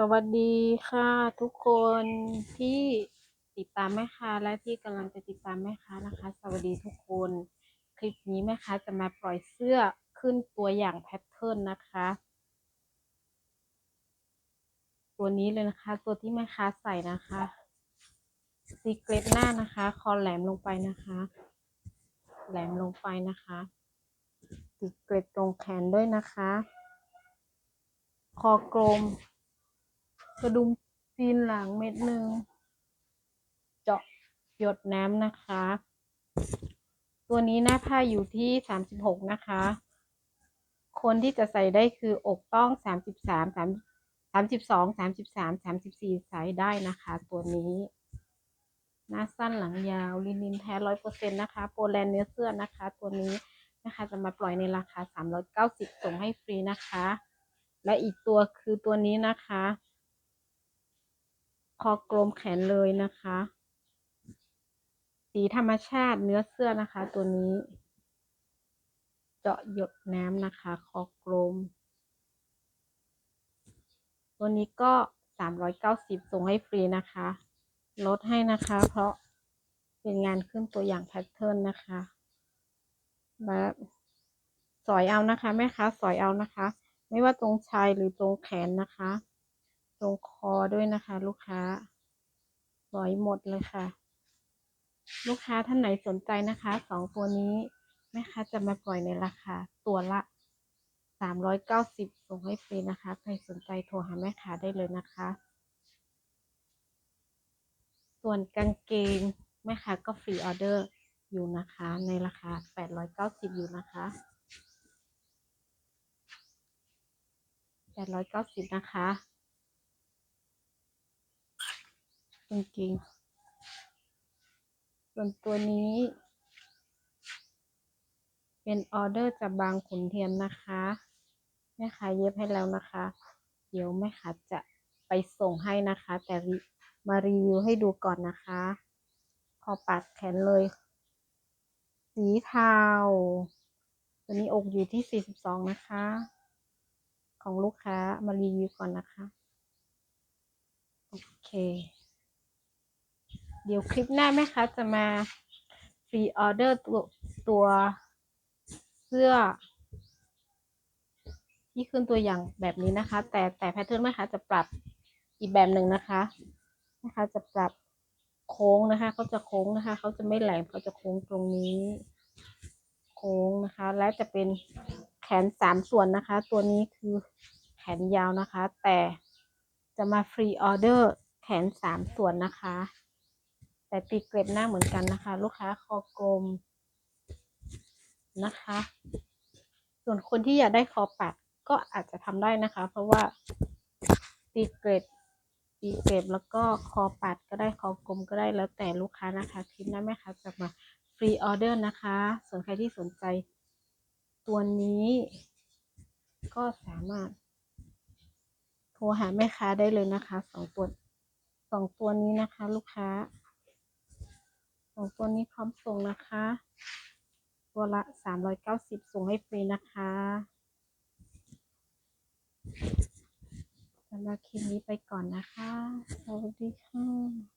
สวัสดีค่ะทุกคนที่ติดตามแม่ค้าและที่กำลังจะติดตามแม่ค้านะคะ สวัสดีทุกคน คลิปนี้แม่ค้าจะมาปล่อยเสื้อขึ้นตัวอย่างแพทเทิร์นนะคะ ตัวนี้เลยนะคะ ตัวที่แม่ค้าใส่นะคะซีเกรตหน้านะคะ คอแหลมลงไปนะคะ แหลมลงไปนะคะซีเกรตตรงแขนด้วยนะคะ คอกลม กระดุมซีนหลังเม็ดหนึ่ง เจาะหยดน้ำนะคะ ตัวนี้หน้าผ้าอยู่ที่สามสิบหกนะคะ คนที่จะใส่ได้คืออกต้องสามสิบสามสามสามสิบสองสามสิบสามสามสิบสี่ใส่ได้นะคะ ตัวนี้ หน้าสั้นหลังยาวลินินแท้ร้อยเปอร์เซ็นต์นะคะ โปแลนด์เนื้อเสื้อนะคะ ตัวนี้นะคะจะมาปล่อยในราคาสามร้อยเก้าสิบส่งให้ฟรีนะคะ และอีกตัวคือตัวนี้นะคะ คอกลมแขนเลยนะคะ สีธรรมชาติเนื้อเสื้อนะคะ ตัวนี้ เจาะหยดน้ำนะคะ คอกลม ตัวนี้ก็สามร้อยเก้าสิบส่งให้ฟรีนะคะ ลดให้นะคะ เพราะเป็นงานขึ้นตัวอย่างแพทเทิร์นนะคะและสอยเอานะคะ แม่ค้าสอยเอานะคะ ไม่ว่าตรงชายหรือตรงแขนนะคะ ตรงคอด้วยนะคะ ลูกค้าสอยหมดเลยค่ะ ลูกค้าท่านไหนสนใจนะคะสองตัวนี้แม่ค้าจะมาปล่อยในราคาตัวละสามร้อยเก้าสิบส่งให้ฟรีนะคะ ใครสนใจโทรหาแม่ค้าได้เลยนะคะ ส่วนกางเกงแม่ค้าก็ฟรีออเดอร์อยู่นะคะ ในราคาแปดร้อยเก้าสิบอยู่นะคะแปดร้อยเก้าสิบนะคะ กางเกงส่วนตัวนี้ เป็นออเดอร์จากบางขุนเทียนนะคะแม่ค้าเย็บให้แล้วนะคะ เดี๋ยวแม่ค้าจะไปส่งให้นะคะ แต่มารีวิวให้ดูก่อนนะคะพอปัดแขนเลย สีเทาตัวนี้อกอยู่ที่ 42 นะคะ ของลูกค้ามารีวิวก่อนนะคะ โอเค เดี๋ยวคลิปหน้าแม่ค้าจะมาฟรีออเดอร์ตัวตัวเสื้อที่ขึ้นตัวอย่างแบบนี้นะคะ แต่แต่แพทเทิร์นแม่ค้าจะปรับอีกแบบหนึ่งนะคะแม่ค้าจะปรับโค้งนะคะเขาจะโค้งนะคะเขาจะไม่แหลมเขาจะโค้งตรงนี้ โค้งนะคะ และจะเป็นแขนสามส่วนนะคะ ตัวนี้คือแขนยาวนะคะ แต่จะมาฟรีออเดอร์แขนสามส่วนนะคะ แต่ตีเกล็ดหน้าเหมือนกันนะคะ ลูกค้าคอกลมนะคะ ส่วนคนที่อยากได้คอปัดก็อาจจะทำได้นะคะ เพราะว่าตีเกรดตีเกรดแล้วก็คอปัดก็ได้คอกลมก็ได้แล้วแต่ลูกค้านะคะคลิปหน้าแม่ค้าจะมาฟรีออเดอร์นะคะ ส่วนใครที่สนใจตัวนี้ ก็สามารถโทรหาแม่ค้าได้เลยนะคะสองตัวสองตัวนี้นะคะ ลูกค้า สองตัวนี้พร้อมส่งนะคะ ตัวละสามร้อยเก้าสิบส่งให้ฟรีนะคะสำหรับคลิปนี้ไปก่อนนะคะ สวัสดีค่ะ